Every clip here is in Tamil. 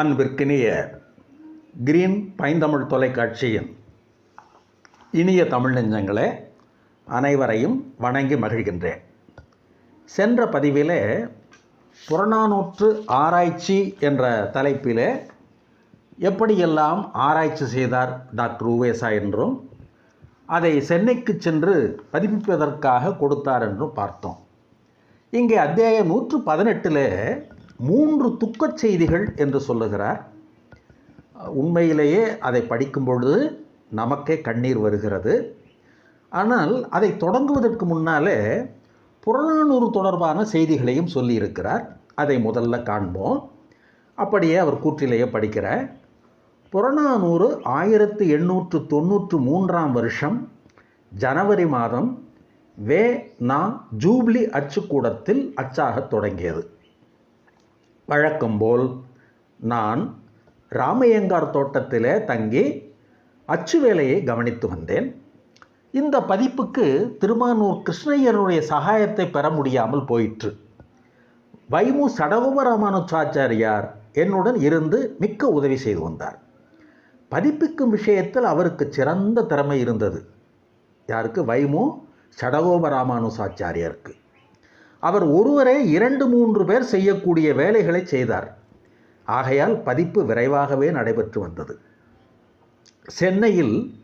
அன்பிற்கினிய கிரீன் பைந்தமிழ் தொலைக்காட்சியின் இனிய தமிழ் நெஞ்சங்களே அனைவரையும் வணங்கி மகிழ்கின்றேன். சென்ற பதிவிலே புறநானூற்று ஆராய்ச்சி என்ற தலைப்பிலே எப்படியெல்லாம் ஆராய்ச்சி செய்தார் டாக்டர் உவேசா என்றும் அதை சென்னைக்கு சென்று பதிப்பிப்பதற்காக கொடுத்தார் என்றும் பார்த்தோம். இங்கே அத்தியாயம் நூற்று பதினெட்டில் மூன்று துக்கச் செய்திகள் என்று சொல்லுகிறார். உண்மையிலேயே அதை படிக்கும் பொழுது நமக்கே கண்ணீர் வருகிறது. ஆனால் அதை தொடங்குவதற்கு முன்னாலே புறநானூறு தொடர்பான செய்திகளையும் சொல்லியிருக்கிறார். அதை முதல்ல காண்போம். அப்படியே அவர் கூற்றிலேயே படிக்கிற புறநானூறு ஆயிரத்து எண்ணூற்று தொண்ணூற்று மூன்றாம் வருஷம் ஜனவரி மாதம் வே நா ஜூப்ளி அச்சுக்கூடத்தில் அச்சாகத் தொடங்கியது. வழக்கம்போல் நான் ராமையங்கார் தோட்டத்தில் தங்கி அச்சு வேலையை கவனித்து வந்தேன். இந்த பதிப்புக்கு திருமானூர் கிருஷ்ணய்யருடைய சகாயத்தை பெற முடியாமல் போயிற்று. வைமு சடகோபராமானுச்சாச்சாரியார் என்னுடன் இருந்து மிக்க உதவி செய்து வந்தார். பதிப்பிக்கும் விஷயத்தில் அவருக்கு சிறந்த திறமை இருந்தது. யாருக்கு? வைமு சடகோபராமானுசாச்சாரியாருக்கு அவர் ஒருவரே இரண்டு மூன்று பேர் செய்யக்கூடிய வேலைகளை செய்தார். ஆகையால் பதிப்பு விரைவாகவே நடைபெற்று வந்தது. சென்னையில்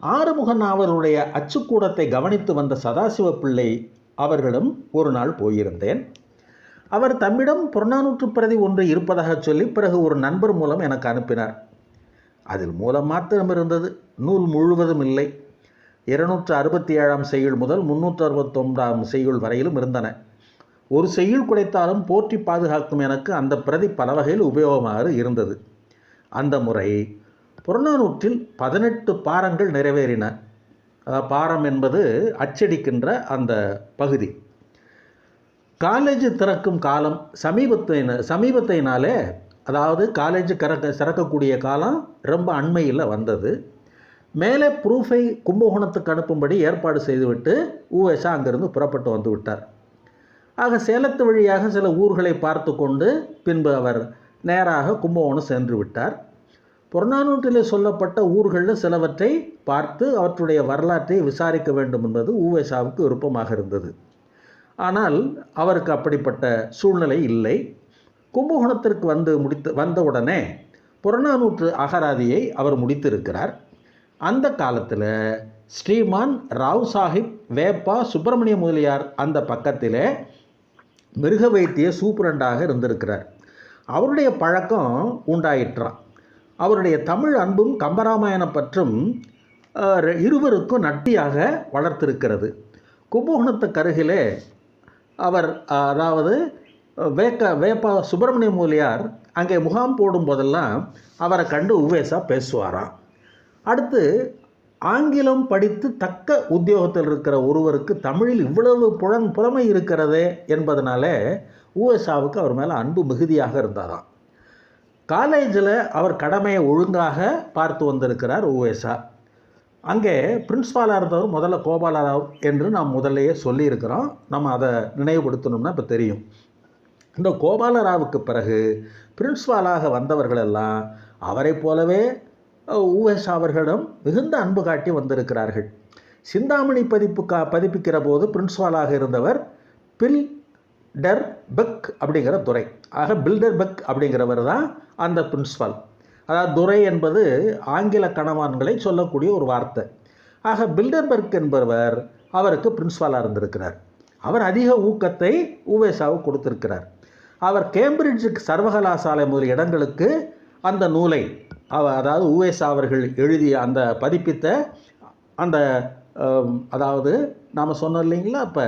ஆறுமுகன் அவருடைய அச்சுக்கூடத்தை கவனித்து வந்த சதாசிவ பிள்ளை அவர்களிடம் ஒரு நாள் போயிருந்தேன். அவர் தம்மிடம் புறநானூற்று பிரதி ஒன்று இருப்பதாக சொல்லி பிறகு ஒரு நண்பர் மூலம் எனக்கு அனுப்பினார். அதில் மூலம் மாத்திரம் இருந்தது. நூல் முழுவதும் இல்லை. இருநூற்று அறுபத்தி ஏழாம் செய்யுள் முதல் முன்னூற்று அறுபத்தொன்பதாம் செய்யுள் வரையிலும் இருந்தன. ஒரு செய்யுள் குடைத்தாலும் போற்றி பாதுகாக்கும் எனக்கு அந்த பிரதி பல வகையில் உபயோகமாக இருந்தது. அந்த முறை புறநானூற்றில் பதினெட்டு பாரங்கள் நிறைவேறின. அதாவது பாரம் என்பது அச்சடிக்கின்ற அந்த பகுதி. காலேஜ் திறக்கும் காலம் சமீபத்தை சமீபத்தினாலே அதாவது காலேஜ் கறக்க சிறக்கக்கூடிய காலம் ரொம்ப அண்மையில் வந்தது. மேலே ப்ரூஃபை கும்பகோணத்துக்கு அனுப்பும்படி ஏற்பாடு செய்துவிட்டு ஊஎஸ்ஆ அங்கிருந்து புறப்பட்டு வந்து விட்டார். ஆக சேலத்து வழியாக சில ஊர்களை பார்த்து கொண்டு பின்பு அவர் நேராக கும்பகோணம் சென்று விட்டார். புறநானூற்றிலே சொல்லப்பட்ட ஊர்களில் சிலவற்றை பார்த்து அவற்றுடைய வரலாற்றை விசாரிக்க வேண்டும் என்பது ஊவேசாவுக்கு விருப்பமாக இருந்தது. ஆனால் அவருக்கு அப்படிப்பட்ட சூழ்நிலை இல்லை. கும்பகோணத்திற்கு வந்து முடித்து வந்தவுடனே புறநானூற்று அகராதியை அவர் முடித்திருக்கிறார். அந்த காலத்தில் ஸ்ரீமான் ராவ் சாஹிப் வேப்பா சுப்பிரமணிய முதலியார் அந்த பக்கத்திலே மிருக வைத்திய சூப்பரண்டாக இருந்திருக்கிறார். அவருடைய பழக்கம் உண்டாயிற்றான் அவருடைய தமிழ் அன்பும் கம்பராமாயண பற்றும் இருவருக்கும் நட்டியாக வளர்த்திருக்கிறது. கும்பகோணத்துக்கு அருகிலே அவர் அதாவது வேக்க வேப்பா சுப்பிரமணிய மூலியார் அங்கே முகாம் போடும் போதெல்லாம் அவரை கண்டு உவேசா பேசுவாராம். அடுத்து ஆங்கிலம் படித்து தக்க உத்தியோகத்தில் இருக்கிற ஒருவருக்கு தமிழில் இவ்வளவு புலன் புலமை இருக்கிறதே என்பதனால ஊஎஸ்ஆவுக்கு அவர் மேலே அன்பு மிகுதியாக இருந்தாராம். காலேஜில் அவர் கடமையை ஒழுங்காக பார்த்து வந்திருக்கிறார் ஊஎஸ்ஆ அங்கே பிரின்ஸ்பாலாக இருந்தவர் முதல்ல கோபாலராவ் என்று நாம் முதல்லையே சொல்லியிருக்கிறோம். நம்ம அதை நினைவுபடுத்தணும்னா இப்போ தெரியும். இந்த கோபாலராவுக்கு பிறகு பிரின்ஸ்பாலாக வந்தவர்களெல்லாம் அவரை போலவே உஎஸ் அவர்களிடம் மிகுந்த அன்பு காட்டி வந்திருக்கிறார்கள். சிந்தாமணி பதிப்பு கா பதிப்பிக்கிற போது பிரின்ஸ்பாலாக இருந்தவர் பில் டர் பெக் அப்படிங்கிற துறை ஆக பில்டர் பெக் அப்படிங்கிறவர் தான் அந்த பிரின்ஸ்பால் அதாவது துறை என்பது ஆங்கில கணவான்களை சொல்லக்கூடிய ஒரு வார்த்தை. ஆக பில்டர்பர்க் என்பவர் அவருக்கு பிரின்ஸ்பாலாக இருந்திருக்கிறார். அவர் அதிக ஊக்கத்தை ஊவேசாவுக்கு கொடுத்திருக்கிறார். அவர் கேம்பிரிட்ஜுக்கு சர்வகலாசாலை முதல் இடங்களுக்கு அந்த நூலை அதாவது ஊவேசா அவர்கள் எழுதிய அந்த பதிப்பித்த அந்த அதாவது நாம் சொன்னோம் இல்லைங்களா இப்போ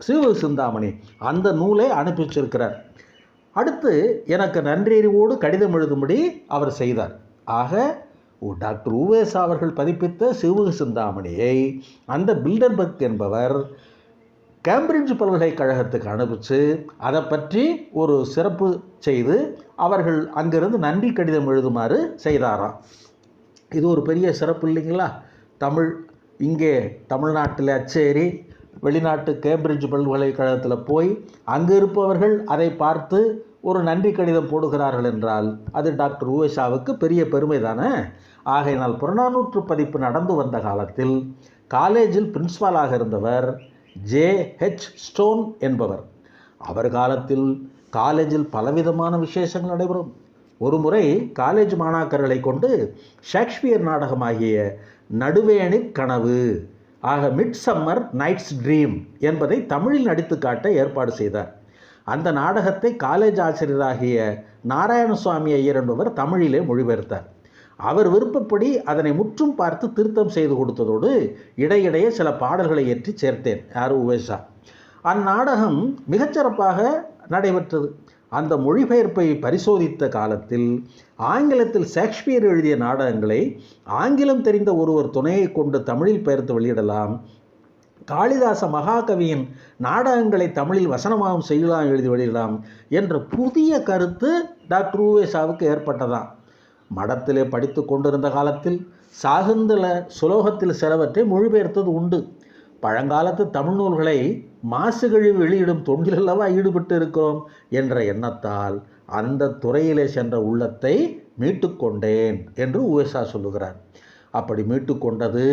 சிவ சிந்தாமணி அந்த நூலை அனுப்பி வச்சிருக்கிறார். அடுத்து எனக்கு நன்றியறிவோடு கடிதம் எழுதும்படி அவர் செய்தார். ஆக டாக்டர் உவேசா அவர்கள் பதிப்பித்த சிவக சிந்தாமணியை அந்த பில்டர்பர்க் என்பவர் கேம்பிரிட்ஜ் பல்கலைக்கழகத்துக்கு அனுப்பிச்சு அதை பற்றி ஒரு சிறப்பு செய்து அவர்கள் அங்கிருந்து நன்றி கடிதம் எழுதுமாறு செய்தாராம். இது ஒரு பெரிய சிறப்பு இல்லைங்களா? தமிழ் இங்கே தமிழ்நாட்டில் அச்சேரி வெளிநாட்டு கேம்பிரிட்ஜ் பல்கலைக்கழகத்தில் போய் அங்கு இருப்பவர்கள் அதை பார்த்து ஒரு நன்றி கடிதம் போடுகிறார்கள் என்றால் அது டாக்டர் உவேஷாவுக்கு பெரிய பெருமை தானே ஆகையினால் புறநானூற்று பதிப்பு நடந்து வந்த காலத்தில் காலேஜில் பிரின்ஸ்பாலாக இருந்தவர் ஜே ஹெச் ஸ்டோன் என்பவர். அவர் காலத்தில் காலேஜில் பலவிதமான விசேஷங்கள் நடைபெறும். ஒரு முறை காலேஜ் மாணாக்கர்களை கொண்டு ஷேக்ஸ்பியர் நாடகமாகிய நடுவேணி கனவு ஆக மிட் சம்மர் நைட்ஸ் ட்ரீம் என்பதை தமிழில் நடித்து காட்ட ஏற்பாடு செய்தார். அந்த நாடகத்தை காலேஜ் ஆசிரியராகிய நாராயணசுவாமி ஐயர் என்பவர் தமிழிலே மொழிபெயர்த்தார். அவர் விருப்பப்படி அதனை முற்றும் பார்த்து திருத்தம் செய்து கொடுத்ததோடு இடையிடையே சில பாடல்களை ஏற்றி சேர்த்தேன். யார் உவேஷா அந்நாடகம் மிகச்சிறப்பாக நடைபெற்றது. அந்த மொழிபெயர்ப்பை பரிசோதித்த காலத்தில் ஆங்கிலத்தில் ஷேக்ஸ்பியர் எழுதிய நாடகங்களை ஆங்கிலம் தெரிந்த ஒருவர் துணையை கொண்டு தமிழில் பெயர்த்து வெளியிடலாம். காளிதாச மகாகவியின் நாடகங்களை தமிழில் வசனமாகவும் செய்யலாம் எழுதி வெளியிடலாம் என்ற புதிய கருத்து டாக்டர் உவேசாவுக்கு ஏற்பட்டதான் மடத்திலே படித்து கொண்டிருந்த காலத்தில் சாகுந்தல சுலோகத்தில் சிலவற்றை மொழிபெயர்த்தது உண்டு. பழங்காலத்து தமிழ் நூல்களை மாசுகழி வெளியிடும் தொண்டிலல்லவா ஈடுபட்டு இருக்கிறோம் என்ற எண்ணத்தால் அந்த துறையிலே சென்ற உள்ளத்தை மீட்டுக்கொண்டேன் என்று உவேசா சொல்லுகிறார். அப்படி மீட்டுக்கொண்டது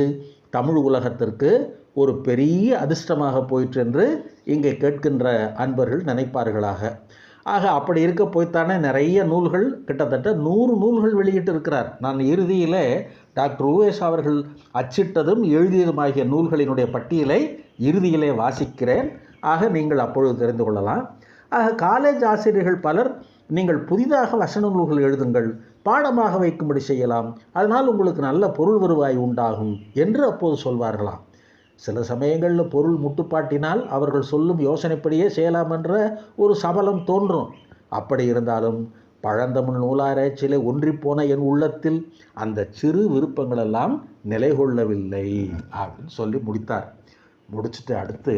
தமிழ் உலகத்திற்கு ஒரு பெரிய அதிர்ஷ்டமாக போயிற்று என்று இங்கே கேட்கின்ற அன்பர்கள் நினைப்பார்களாக. ஆக அப்படி இருக்க போய்த்தானே நிறைய நூல்கள் கிட்டத்தட்ட நூறு நூல்கள் வெளியிட்டு இருக்கிறார். நான் இறுதியில் டாக்டர் உவேஷ் அவர்கள் அச்சிட்டதும் எழுதியதுமாகிய நூல்களினுடைய பட்டியலை இறுதியிலே வாசிக்கிறேன். ஆக நீங்கள் அப்பொழுது தெரிந்து கொள்ளலாம். ஆக காலேஜ் ஆசிரியர்கள் பலர் நீங்கள் புதிதாக வசன நூல்கள் எழுதுங்கள் பாடமாக வைக்கும்படி செய்யலாம். அதனால் உங்களுக்கு நல்ல பொருள் வருவாய் உண்டாகும் என்று அப்போது சொல்வார்களாம். சில சமயங்களில் பொருள் முட்டுப்பாட்டினால் அவர்கள் சொல்லும் யோசனைப்படியே செய்யலாம் என்ற ஒரு சபலம் தோன்றும். அப்படி இருந்தாலும் பழந்தமிழ் நூலாராய்ச்சியிலே ஒன்றிப்போன என் உள்ளத்தில் அந்த சிறு விருப்பங்களெல்லாம் நிலை கொள்ளவில்லை அப்படின்னு சொல்லி முடித்தார். முடிச்சுட்டு அடுத்து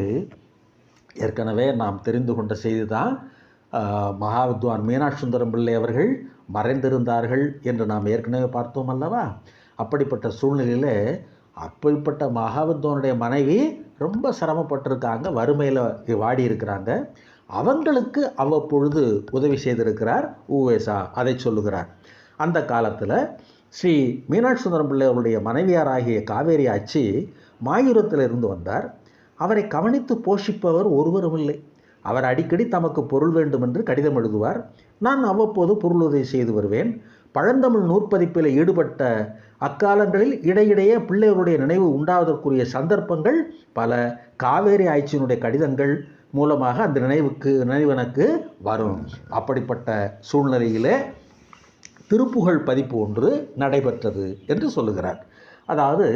ஏற்கனவே நாம் தெரிந்து கொண்ட செய்தி தான் மகாவித்வான் மீனாட்சி சுந்தரம் பிள்ளை அவர்கள் மறைந்திருந்தார்கள் என்று நாம் ஏற்கனவே பார்த்தோம் அல்லவா? அப்படிப்பட்ட சூழ்நிலையில் அப்படிப்பட்ட மகாவித்வானுடைய மனைவி ரொம்ப சிரமப்பட்டிருக்காங்க வறுமையில் வாடி இருக்கிறாங்க. அவங்களுக்கு அவ்வப்பொழுது உதவி செய்திருக்கிறார் ஊவேசா அதை சொல்லுகிறார். அந்த காலத்தில் ஸ்ரீ மீனாட்சி சுந்தரம் பிள்ளை அவருடைய மனைவியாராகிய காவேரி ஆட்சி மாயூரத்தில் இருந்து வந்தார். அவரை கவனித்து போஷிப்பவர் ஒருவரும் இல்லை. அவர் அடிக்கடி தமக்கு பொருள் வேண்டும் என்று கடிதம் எழுதுவார். நான் அவ்வப்போது பொருளுதவி செய்து வருவேன். பழந்தமிழ் நூற்பதிப்பில் ஈடுபட்ட அக்காலங்களில் இடையிடையே பிள்ளைகளுடைய நினைவு உண்டாவதற்குரிய சந்தர்ப்பங்கள் பல காவேரி ஆய்ச்சியினுடைய கடிதங்கள் மூலமாக அந்த நினைவுக்கு நினைவனுக்கு வரும். அப்படிப்பட்ட சூழ்நிலையிலே திருப்புகழ் பதிப்பு ஒன்று நடைபெற்றது என்று சொல்லுகிறார். அதாவது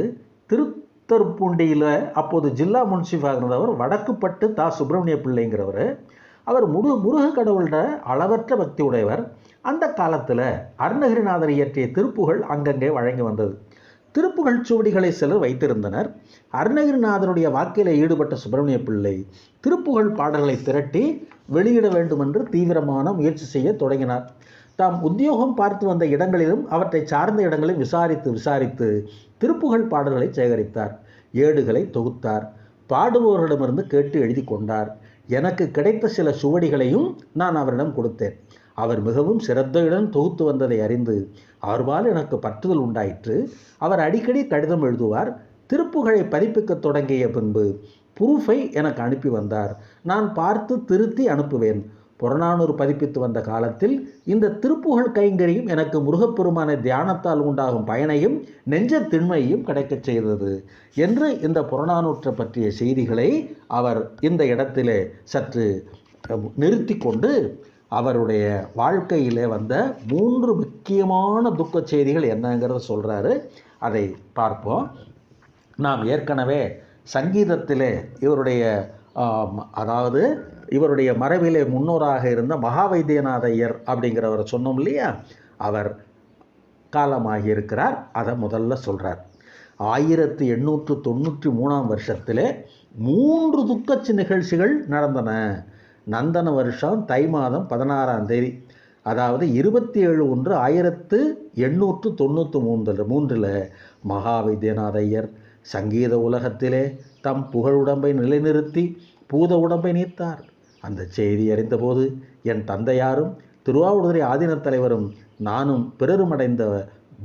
திருத்தருப்பூண்டியில் அப்போது ஜில்லா முன்சிஃபாக இருந்தவர் வடக்குப்பட்டு தா. சுப்பிரமணிய பிள்ளைங்கிறவர் அவர் முரு முருக கடவுளோட அளவற்ற பக்தி உடையவர். அந்த காலத்தில் அருணகிரிநாதர் இயற்றிய திருப்புகள் அங்கங்கே வழங்கி வந்தது. திருப்புகழ் சுவடிகளை சிலர் வைத்திருந்தனர். அருணகிரிநாதனுடைய வாக்கில் ஈடுபட்ட சுப்பிரமணிய பிள்ளை திருப்புகழ் பாடல்களை திரட்டி வெளியிட வேண்டும் என்று தீவிரமான முயற்சி செய்ய தொடங்கினார். தாம் உத்தியோகம் பார்த்து வந்த இடங்களிலும் அவற்றை சார்ந்த இடங்களில் விசாரித்து விசாரித்து திருப்புகழ் பாடல்களை சேகரித்தார். ஏடுகளை தொகுத்தார். பாடுபவர்களிடமிருந்து கேட்டு எழுதி கொண்டார். எனக்கு கிடைத்த சில சுவடிகளையும் நான் அவரிடம் கொடுத்தேன். அவர் மிகவும் சிரத்தையுடன் தொகுத்து வந்ததை அறிந்து அவர்பால் எனக்கு பற்றுதல் உண்டாயிற்று. அவர் அடிக்கடி கடிதம் எழுதுவார். திருப்புகழை பதிப்பிக்க தொடங்கிய பின்பு புரூஃபை எனக்கு அனுப்பி வந்தார். நான் பார்த்து திருத்தி அனுப்புவேன். புறநானூறு பதிப்பித்து வந்த காலத்தில் இந்த திருப்புகழ் கைங்கரியும் எனக்கு முருகப்பெருமான தியானத்தால் உண்டாகும் பயனையும் நெஞ்ச திண்மையையும் கிடைக்கச் செய்தது என்று இந்த புறநானூற்றை பற்றிய செய்திகளை அவர் இந்த இடத்திலே சற்று நிறுத்தி கொண்டு அவருடைய வாழ்க்கையில் வந்த மூன்று முக்கியமான துக்க செய்திகள் என்னங்கிறத சொல்கிறாரு அதை பார்ப்போம். நாம் ஏற்கனவே சங்கீதத்திலே இவருடைய அதாவது இவருடைய மரபிலே முன்னோராக இருந்த மகாவைத்தியநாத ஐயர் அப்படிங்கிறவரை சொன்னோம் இல்லையா? அவர் காலமாகி இருக்கிறார் அதை முதல்ல சொல்கிறார் ஆயிரத்தி எண்ணூற்று தொண்ணூற்றி மூணாம் வருஷத்தில் மூன்று துக்கச்சி நிகழ்ச்சிகள் நடந்தன. நந்தன வருஷம் தை மாதம் பதினாறாம் தேதி. அதாவது இருபத்தி ஏழு ஒன்று ஆயிரத்து எண்ணூற்று தொண்ணூற்றி மூன்றில் மூன்றில் மகாவித்யநாத ஐயர் சங்கீத உலகத்திலே தம் புகழுடம்பை நிலைநிறுத்தி பூத உடம்பை நீத்தார். அந்த செய்தி அறிந்தபோது என் தந்தையாரும் திருவாவூர்துறை ஆதீன தலைவரும் நானும் பிறருமடைந்த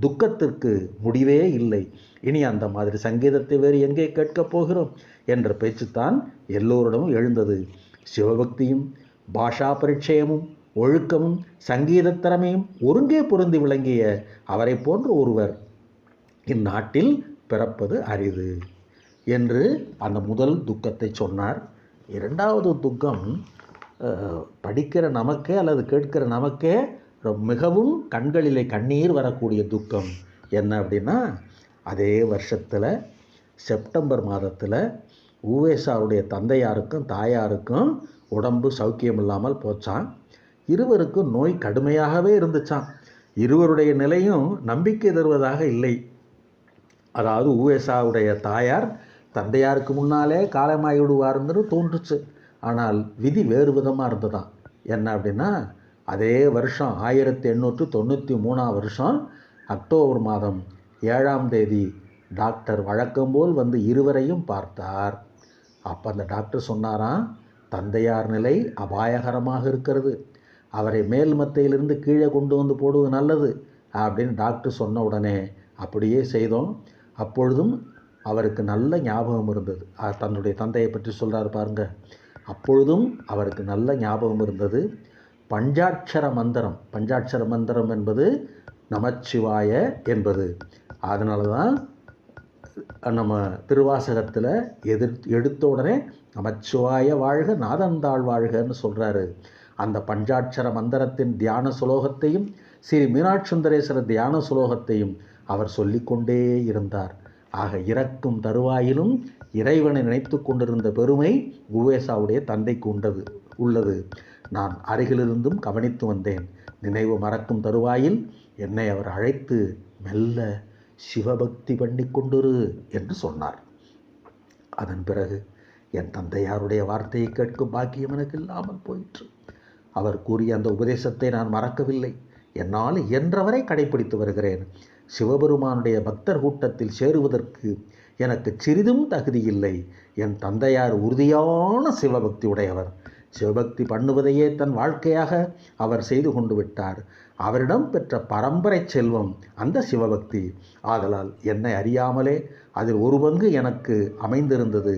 துக்கத்திற்கு முடிவே இல்லை. இனி அந்த மாதிரி சங்கீதத்தை வேறு எங்கே கேட்கப் போகிறோம்? என்ற பேச்சுத்தான் எல்லோரிடமும் எழுந்தது. சிவபக்தியும் பாஷா பரிச்சயமும் ஒழுக்கமும் சங்கீதத் திறமையும் ஒருங்கே பொருந்து விளங்கிய அவரை போன்ற ஒருவர் இந்நாட்டில் பிறப்பது அரிது என்று அந்த முதல் துக்கத்தை சொன்னார். இரண்டாவது துக்கம் படிக்கிற நமக்கே அல்லது கேட்கிற நமக்கே ரொ- மிகவும் கண்களிலே கண்ணீர் வரக்கூடிய துக்கம். என்ன அப்படின்னா அதே வருஷத்தில் செப்டம்பர் மாதத்தில் ஊவேசாவுடைய தந்தையாருக்கும் தாயாருக்கும் உடம்பு சௌக்கியம் இல்லாமல் போச்சான் இருவருக்கும் நோய் கடுமையாகவே இருந்துச்சான் இருவருடைய நிலையும் நம்பிக்கை தருவதாக இல்லை. அதாவது உவேசாவுடைய தாயார் தந்தையாருக்கு முன்னாலே காலமாகி விடுவாருன்னு தோன்றுச்சு. ஆனால் விதி வேறு விதமாக இருந்ததாம். என்ன அப்படின்னா அதே வருஷம் ஆயிரத்தி எண்ணூற்று தொண்ணூற்றி மூணாம் வருஷம் அக்டோபர் மாதம் ஏழாம் தேதி டாக்டர் வழக்கம்போல் வந்து இருவரையும் பார்த்தார். அப்போ அந்த டாக்டர் சொன்னாராம் தந்தையார் நிலை அபாயகரமாக இருக்கிறது. அவரை மேல் மத்தையிலிருந்து கீழே கொண்டு வந்து போடுவது நல்லது அப்படின்னு டாக்டர் சொன்ன உடனே அப்படியே செய்தோம். அப்பொழுதும் அவருக்கு நல்ல ஞாபகம் இருந்தது. தன்னுடைய தந்தையை பற்றி சொல்கிறார் பாருங்க. அப்பொழுதும் அவருக்கு நல்ல ஞாபகம் இருந்தது. பஞ்சாட்சர மந்திரம் பஞ்சாட்சர மந்திரம் என்பது நமச்சிவாய என்பது. அதனால தான் நம்ம திருவாசகத்தில் எதிர் எடுத்த உடனே நமச்சிவாய வாழ்க நாதந்தாள் வாழ்கன்னு சொல்கிறாரு அந்த பஞ்சாட்சர மந்திரத்தின் தியான சுலோகத்தையும் ஸ்ரீ மீனாட்சுந்தரேஸ்வரர் தியான சுலோகத்தையும் அவர் சொல்லிக்கொண்டே இருந்தார். ஆக இறக்கும் தருவாயிலும் இறைவனை நினைத்து கொண்டிருந்த பெருமை குவேசாவுடைய தந்தைக்கு உண்டது உள்ளது. நான் அருகிலிருந்தும் கவனித்து வந்தேன். நினைவு மறக்கும் தருவாயில் என்னை அவர் அழைத்து மெல்ல சிவபக்தி பண்ணி கொண்டிரு என்று சொன்னார். அதன் பிறகு என் தந்தையாருடைய வார்த்தையை கேட்கும் பாக்கியம் எனக்கு இல்லாமல் போயிற்று. அவர் கூறிய அந்த உபதேசத்தை நான் மறக்கவில்லை. என்னால் இயன்றவரை கடைபிடித்து வருகிறேன். சிவபெருமானுடைய பக்தர் கூட்டத்தில் சேருவதற்கு எனக்கு சிறிதும் தகுதியில்லை. என் தந்தையார் உறுதியான சிவபக்தி உடையவர். சிவபக்தி பண்ணுவதையே தன் வாழ்க்கையாக அவர் செய்து கொண்டு விட்டார். அவரிடம் பெற்ற பரம்பரை செல்வம் அந்த சிவபக்தி. ஆதலால் என்னை அறியாமலே அதில் ஒரு பங்கு எனக்கு அமைந்திருந்தது.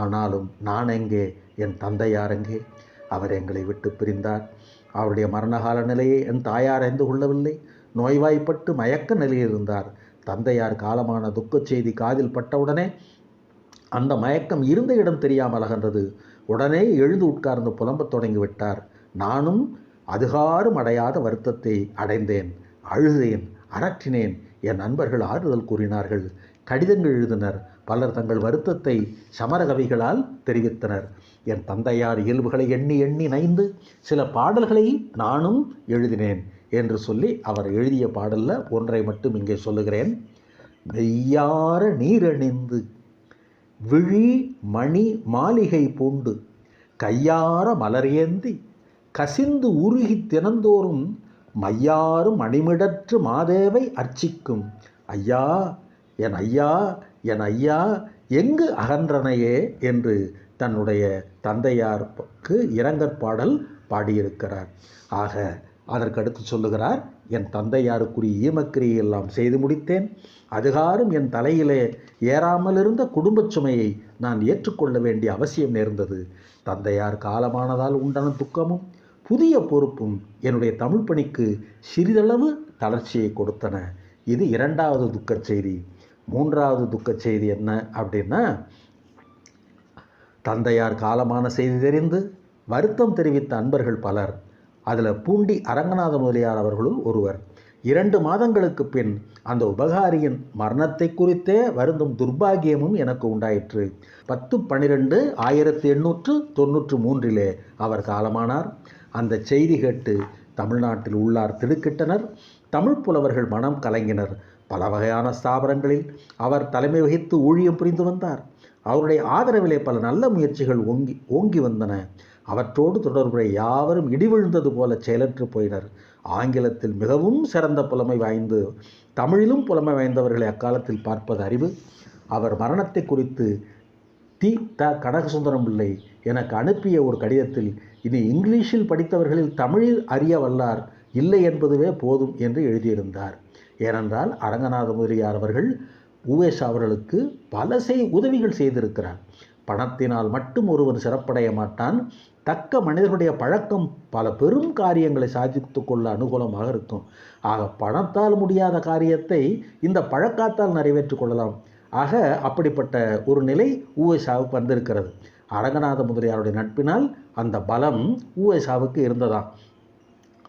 ஆனாலும் நான் எங்கே? என் தந்தையார் எங்கே? அவர் எங்களை விட்டு பிரிந்தார். அவருடைய மரணகால நிலையை என் தாயார் அறிந்து கொள்ளவில்லை. நோய்வாய்ப்பட்டு மயக்க நிலையில் இருந்தார். தந்தையார் காலமான துக்கச் செய்தி காதில் பட்டவுடனே அந்த மயக்கம் இருந்த இடம் தெரியாமல் அகன்றது உடனே எழுந்து உட்கார்ந்து புலம்பத் தொடங்கிவிட்டார். நானும் அதுகாரும் அடையாத வருத்தத்தை அடைந்தேன். அழுதேன் அரற்றினேன். என் நண்பர்கள் ஆறுதல் கூறினார்கள். கடிதங்கள் எழுதினர். பலர் தங்கள் வருத்தத்தை சமரகவிகளால் தெரிவித்தனர். என் தந்தையார் இயல்புகளை எண்ணி எண்ணி நைந்து சில பாடல்களை நானும் எழுதினேன் என்று சொல்லி அவர் எழுதிய பாடலில் ஒன்றை மட்டும் இங்கே சொல்லுகிறேன். மெய்யார நீரணிந்து விழி மணி மாளிகை பூண்டு. கையார மலரேந்தி கசிந்து உருகி தினந்தோறும் மையாறு மணிமிடற்று மாதேவை அர்ச்சிக்கும். ஐயா என் ஐயா என் ஐயா எங்கு அகன்றனையே? என்று தன்னுடைய தந்தையாருக்கு இரங்கற் பாடல் பாடியிருக்கிறார். ஆக அதற்கடுத்து சொல்லுகிறார் என் தந்தையாருக்குரிய ஈமக்கிரியை எல்லாம் செய்து முடித்தேன். அதுகாரும் என் தலையிலே ஏறாமல் இருந்த குடும்பச் சுமையை நான் ஏற்றுக்கொள்ள வேண்டிய அவசியம் நேர்ந்தது. தந்தையார் காலமானதால் உண்டான துக்கமும் புதிய பொறுப்பும் என்னுடைய தமிழ் பணிக்கு சிறிதளவு தளர்ச்சியை கொடுத்தன. இது இரண்டாவது துக்கச் செய்தி. மூன்றாவது துக்கச் செய்தி என்ன அப்படின்னா தந்தையார் காலமான செய்தி தெரிந்து வருத்தம் தெரிவித்த அன்பர்கள் பலர் அதில் பூண்டி அரங்கநாத முதலியார் அவர்களும் ஒருவர். இரண்டு மாதங்களுக்கு பின் அந்த உபகாரியின் மரணத்தை குறித்தே வருந்தும் துர்பாகியமும் எனக்கு உண்டாயிற்று. பத்து பன்னிரெண்டு ஆயிரத்தி எண்ணூற்று தொன்னூற்று மூன்றிலே அவர் காலமானார். அந்த செய்தி கேட்டு தமிழ்நாட்டில் உள்ளார் திடுக்கிட்டனர். தமிழ் புலவர்கள் மனம் கலங்கினர். பல வகையான ஸ்தாபனங்களில் அவர் தலைமை வகித்து ஊழியம் புரிந்து வந்தார். அவருடைய ஆதரவிலே பல நல்ல முயற்சிகள் ஓங்கி ஓங்கி வந்தன. அவற்றோடு தொடர்புடைய யாவரும் இடிவிழுந்தது போல செயலற்று போயினர். ஆங்கிலத்தில் மிகவும் சிறந்த புலமை வாய்ந்து தமிழிலும் புலமை வாய்ந்தவர்களை அக்காலத்தில் பார்ப்பது அறிவு. அவர் மரணத்தை குறித்து தி த கனகசுந்தரம் பிள்ளை எனக்கு அனுப்பிய ஒரு கடிதத்தில் இனி இங்கிலீஷில் படித்தவர்களில் தமிழில் அறிய வல்லார் இல்லை என்பதுவே போதும் என்று எழுதியிருந்தார். ஏனென்றால் அரங்கநாத முதலியார் அவர்கள் உவேஷ் அவர்களுக்கு பல செய் உதவிகள் செய்திருக்கிறார். பணத்தினால் மட்டும் ஒருவன் சிறப்படைய மாட்டான். தக்க மனிதர்களுடைய பழக்கம் பல பெரும் காரியங்களை சாதித்து கொள்ள அனுகூலமாக இருக்கும். ஆக பணத்தால் முடியாத காரியத்தை இந்த பழக்கத்தால் நிறைவேற்றிக் கொள்ளலாம். ஆக அப்படிப்பட்ட ஒரு நிலை ஊவேசாவுக்கு வந்திருக்கிறது. அரங்கநாத முதலியாருடைய நட்பினால் அந்த பலம் ஊவேசாவுக்கு இருந்ததாம்.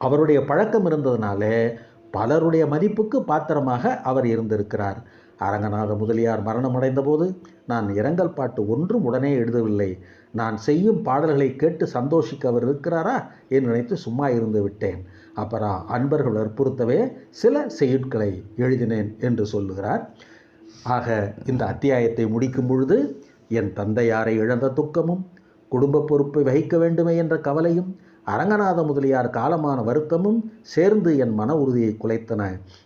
அவருடைய பழக்கம் இருந்ததுனாலே பலருடைய மதிப்புக்கு பாத்திரமாக அவர் இருந்திருக்கிறார். அரங்கநாத முதலியார் மரணமடைந்தபோது நான் இரங்கல் பாட்டு ஒன்றும் உடனே எழுதவில்லை. நான் செய்யும் பாடல்களை கேட்டு சந்தோஷிக்க அவர் இருக்கிறாரா என்று நினைத்து சும்மா இருந்து விட்டேன். அப்புறம் அன்பர்கள் வற்புறுத்தவே சில செய்யுட்களை எழுதினேன் என்று சொல்லுகிறார். ஆக இந்த அத்தியாயத்தை முடிக்கும் பொழுது என் தந்தையாரை இழந்த துக்கமும் குடும்ப பொறுப்பை வகிக்க வேண்டுமே என்ற கவலையும் அரங்கநாத முதலியார் காலமான வருத்தமும் சேர்ந்து என் மன உறுதியை குலைத்தன.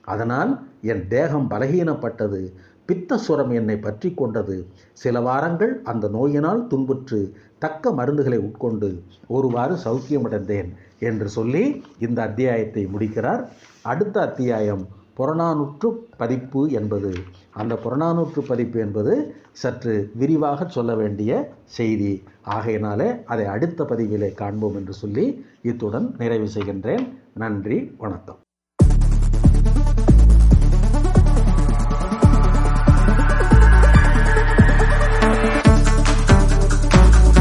அதனால் என் தேகம் பலகீனப்பட்டது. பித்தசுரம் என்னை பற்றி கொண்டது. சில வாரங்கள் அந்த நோயினால் துன்புற்று தக்க மருந்துகளை உட்கொண்டு ஒருவாறு சௌக்கியமடைந்தேன் என்று சொல்லி இந்த அத்தியாயத்தை முடிக்கிறார். அடுத்த அத்தியாயம் புறநானூற்று பதிப்பு என்பது. அந்த புறநானூற்று பதிப்பு என்பது சற்று விரிவாக சொல்ல வேண்டிய செய்தி. ஆகையினாலே அதை அடுத்த பதிவிலே காண்போம் என்று சொல்லி இத்துடன் நிறைவு செய்கின்றேன். நன்றி வணக்கம்.